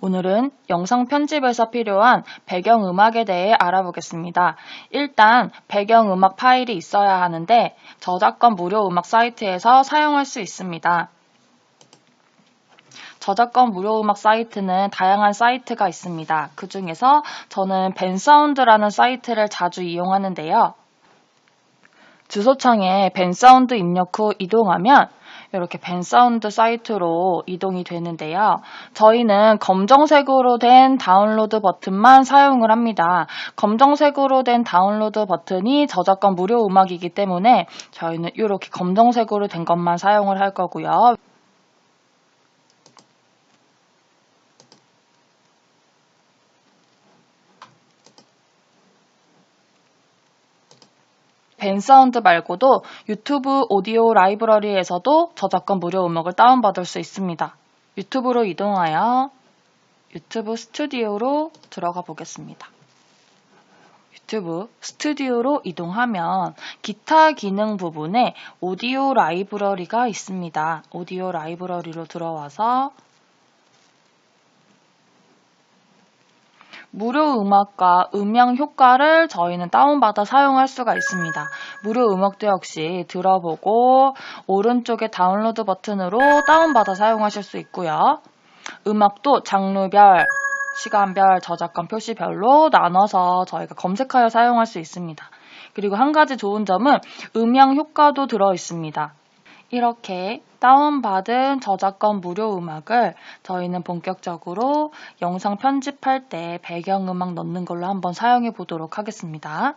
오늘은 영상 편집에서 필요한 배경음악에 대해 알아보겠습니다. 일단 배경음악 파일이 있어야 하는데 저작권 무료 음악 사이트에서 사용할 수 있습니다. 저작권 무료 음악 사이트는 다양한 사이트가 있습니다. 그 중에서 저는 벤사운드라는 사이트를 자주 이용하는데요. 주소창에 벤사운드 입력 후 이동하면 이렇게 벤 사운드 사이트로 이동이 되는데요. 저희는 검정색으로 된 다운로드 버튼만 사용을 합니다. 검정색으로 된 다운로드 버튼이 저작권 무료 음악이기 때문에 저희는 이렇게 검정색으로 된 것만 사용을 할 거고요. 벤사운드 말고도 유튜브 오디오 라이브러리에서도 저작권 무료 음악을 다운받을 수 있습니다. 유튜브로 이동하여 유튜브 스튜디오로 들어가 보겠습니다. 유튜브 스튜디오로 이동하면 기타 기능 부분에 오디오 라이브러리가 있습니다. 오디오 라이브러리로 들어와서 무료 음악과 음향 효과를 저희는 다운받아 사용할 수가 있습니다. 무료 음악도 역시 들어보고 오른쪽에 다운로드 버튼으로 다운받아 사용하실 수 있고요. 음악도 장르별, 시간별, 저작권 표시별로 나눠서 저희가 검색하여 사용할 수 있습니다. 그리고 한 가지 좋은 점은 음향 효과도 들어 있습니다. 이렇게 다운받은 저작권 무료 음악을 저희는 본격적으로 영상 편집할 때 배경음악 넣는 걸로 한번 사용해 보도록 하겠습니다.